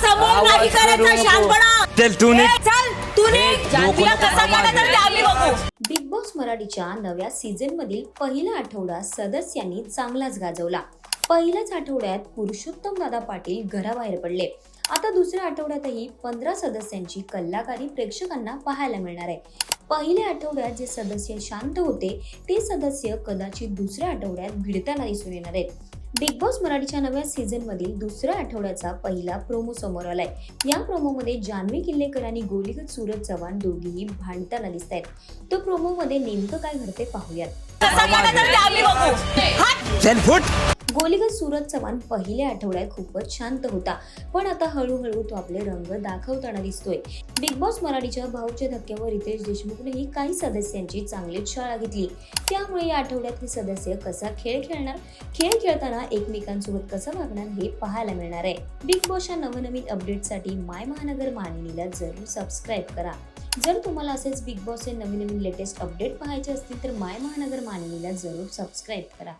समोर नाही करायचा करू नको. शांतपणा. चल तू निघ. ए, चल तू निघ. जान्हवीला नको कसा नको केला तर ते आम्ही बघू. बिग बॉस मराठीच्या नव्या सीझन मधील पहिला आठवडा सदस्यांनी चांगलाच गाजवला. पहिल्याच आठवड्यात पुरुषोत्तम दादा पाटील घराबाहेर पडले. आता दुसऱ्या आठवड्यातही पंधरा सदस्यांची कल्लाकारी प्रेक्षकांना पाहायला मिळणार आहे. पहिल्या आठवड्यात जे सदस्य शांत होते ते सदस्य कदाचित दुसऱ्या आठवड्यात भिडताना दिसून येणार आहेत. बिग बॉस मराठीच्या नव्या सीझन मधील दुसऱ्या आठवड्याचा पहिला प्रोमो समोर आलाय. या प्रोमोमध्ये जान्हवी किल्लेकर आणि गोलीगत सूरज चव्हाण दोघेही भांडताना दिसत आहेत तो प्रोमो मध्ये नेमकं काय घडते पाहूयात. गोलीगत सूरज चव्हाण पहिल्या आठवड्यात खूपच शांत होता. पण आता हळूहळू तो आपले रंग दाखवताना दिसतोय. बिग बॉस मराठीच्या भाऊच्या धक्क्यावर रितेश देशमुखनेही काही सदस्यांची चांगलीच शाळा घेतली. त्यामुळे या आठवड्यात हे सदस्य कसा खेळ खेळणार? खेळ खेळताना एकमेकांसोबत कसं वागणार हे पाहायला मिळणार आहे. बिग बॉसच्या नवनवीन अपडेटसाठी माय महानगर मानिनीला जरूर सबस्क्राईब करा. जर तुम्हाला असेच बिग बॉसचे नवीन नवीन लेटेस्ट अपडेट पाहायचे असतील तर माय महानगर मानिनीला जरूर सबस्क्राईब करा.